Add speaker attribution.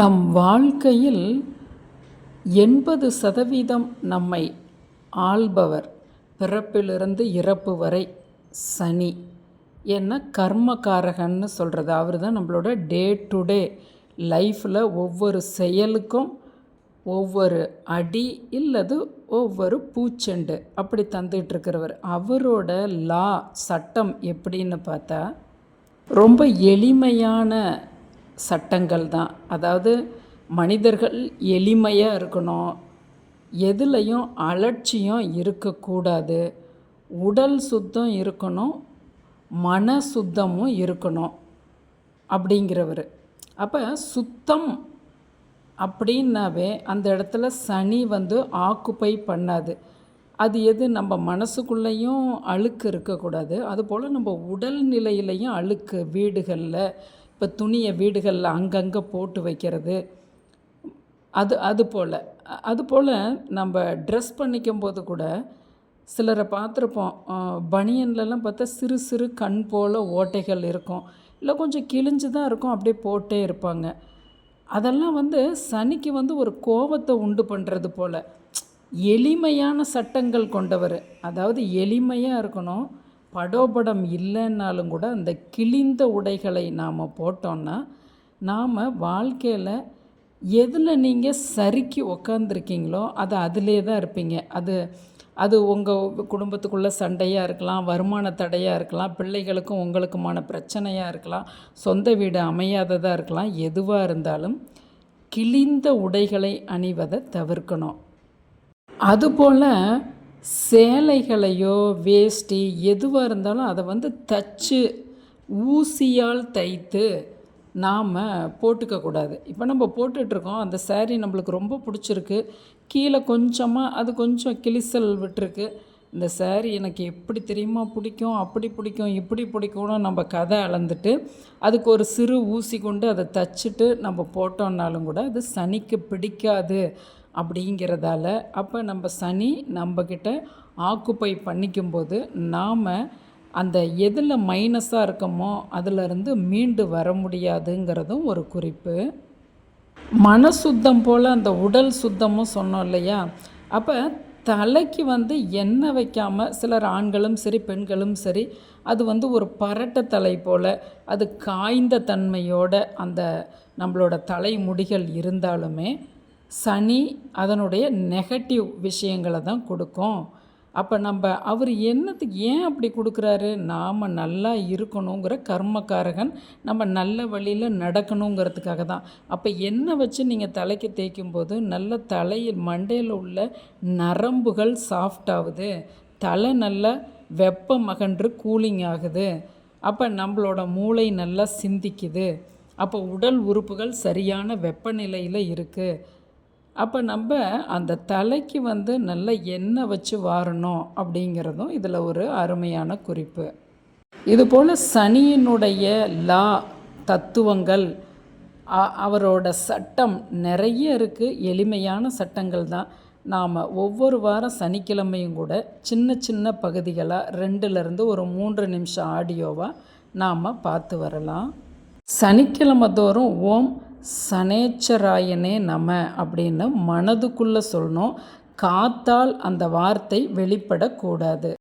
Speaker 1: நம் வாழ்க்கையில் எண்பது சதவீதம் நம்மை ஆள்பவர். பிறப்பிலிருந்து இறப்பு வரை சனி. ஏன்னா கர்மகாரகன்னு சொல்கிறது அவர் தான் நம்மளோட டே டு டே லைஃப்பில் ஒவ்வொரு செயலுக்கும் ஒவ்வொரு அடி இல்லது ஒவ்வொரு பூச்செண்டு அப்படி தந்துகிட்ருக்கிறவர் அவரோட லா சட்டம் எப்படின்னு பார்த்தா ரொம்ப எளிமையான சட்டங்கள் தான். அதாவது மனிதர்கள் எளிமையாக இருக்கணும். எதுலேயும் அலட்சியம் இருக்கக்கூடாது. உடல் சுத்தம் இருக்கணும். மன சுத்தமும் இருக்கணும் அப்படிங்கிறவர். அப்போ சுத்தம் அப்படின்னாவே அந்த இடத்துல சனி வந்து ஆக்குப்பை பண்ணாது. அது எது? நம்ம மனசுக்குள்ளேயும் அழுக்கு இருக்கக்கூடாது. அதுபோல் நம்ம உடல் நிலையிலையும் அழுக்கு வீடுகளில் இப்போ துணியை வீடுகளில் அங்கங்கே போட்டு வைக்கிறது. அது அது போல். அது போல் நம்ம ட்ரெஸ் பண்ணிக்கும் போது கூட சிலரை பார்த்துருப்போம். பனியன்லலாம் பார்த்தா சிறு சிறு கண் போல் ஓட்டைகள் இருக்கும். இல்லை கொஞ்சம் கிழிஞ்சு தான் இருக்கும் அப்படியே போட்டே இருப்பாங்க. அதெல்லாம் வந்து சனிக்கு வந்து ஒரு கோபத்தை உண்டு பண்ணுறது போல். எளிமையான சட்டங்கள் கொண்டவர். அதாவது எளிமையாக இருக்கணும். படோபடம் இல்லைன்னாலும் கூட அந்த கிழிந்த உடைகளை நாம் போட்டோன்னா நாம் வாழ்க்கையில் எதில் நீங்கள் சறுக்கி உக்காந்துருக்கீங்களோ அது அதிலே தான் இருப்பீங்க. அது அது உங்கள் குடும்பத்துக்குள்ளே சண்டையாக இருக்கலாம் வருமான தடையாக இருக்கலாம் பிள்ளைகளுக்கும் உங்களுக்குமான பிரச்சனையாக இருக்கலாம் சொந்த வீடு அமையாததாக இருக்கலாம் எதுவாக இருந்தாலும் கிழிந்த உடைகளை அணிவதை தவிர்க்கணும். அதுபோல் சேலைகளையோ வேஷ்டி எதுவாக இருந்தாலும் அதை வந்து தச்சு ஊசியால் தைத்து நாம் போட்டுக்கக்கூடாது இப்போ நம்ம போட்டுட்ருக்கோம். அந்த சேரீ நம்மளுக்கு ரொம்ப பிடிச்சிருக்கு. கீழே கொஞ்சமாக அது கொஞ்சம் கிழிசல் விட்டுருக்கு. இந்த சேரீ எனக்கு எப்படி தெரியுமா பிடிக்கும்? அப்படி பிடிக்கும்? இப்படி பிடிக்கும்னு நம்ம கதை அளந்துட்டு அதுக்கு ஒரு சிறு ஊசி கொண்டு அதை தச்சுட்டு நம்ம போட்டோம்னாலும் கூட அது சனிக்கு பிடிக்காது. அப்படிங்கிறதால அப்போ நம்ம சனி நம்மக்கிட்ட ஆக்குப்பை பண்ணிக்கும்போது நாம் அந்த எதில் மைனஸாக இருக்கமோ அதிலிருந்து மீண்டு வர முடியாதுங்கிறதும் ஒரு குறிப்பு. மன சுத்தம் போல் அந்த உடல் சுத்தமும் சொன்னோம் இல்லையா? அப்போ தலைக்கு வந்து எண்ணெய் வைக்காமல் சிலர் ஆண்களும் சரி பெண்களும் சரி அது வந்து ஒரு பரட்ட தலை போல் அது காய்ந்த தன்மையோட அந்த நம்மளோட தலைமுடிகள் இருந்தாலுமே சனி அதனுடைய நெகட்டிவ் விஷயங்களை தான் கொடுக்கும். அப்போ நம்ம அவர் என்னத்துக்கு ஏன் அப்படி கொடுக்குறாரு? நாம் நல்லா இருக்கணுங்கிற கர்மக்காரகன் நம்ம நல்ல வழியில் நடக்கணுங்கிறதுக்காக தான். அப்போ என்ன வச்சு நீங்கள் தலைக்கு தேய்க்கும் போது நல்ல தலையில் மண்டையில் உள்ள நரம்புகள் சாஃப்ட் ஆகுது. தலை நல்லா வெப்பம் அகன்று கூலிங் ஆகுது. அப்போ நம்மளோட மூளை நல்லா சிந்திக்குது. அப்போ உடல் உறுப்புகள் சரியான வெப்பநிலையில் இருக்குது அப்போ நம்ம அந்த தலைக்கு வந்து நல்ல எண்ணெய் வச்சு வாரணும் அப்படிங்கிறதும் இதில் ஒரு அருமையான குறிப்பு. இதுபோல் சனியினுடைய லா தத்துவங்கள் அவரோட சட்டம் நிறைய இருக்குது எளிமையான சட்டங்கள் தான். நாம் ஒவ்வொரு வாரம் சனிக்கிழமையும் கூட சின்ன சின்ன பகுதிகளாக ரெண்டுலேருந்து ஒரு மூன்று நிமிஷம் ஆடியோவாக நாம் பார்த்து வரலாம். சனிக்கிழமை தோறும் ஓம் சனேச்சராயனே நம அப்படின்னு மனதுக்குள்ளே சொல்லணும். காத்தால் அந்த வார்த்தை வெளிப்படக்கூடாது.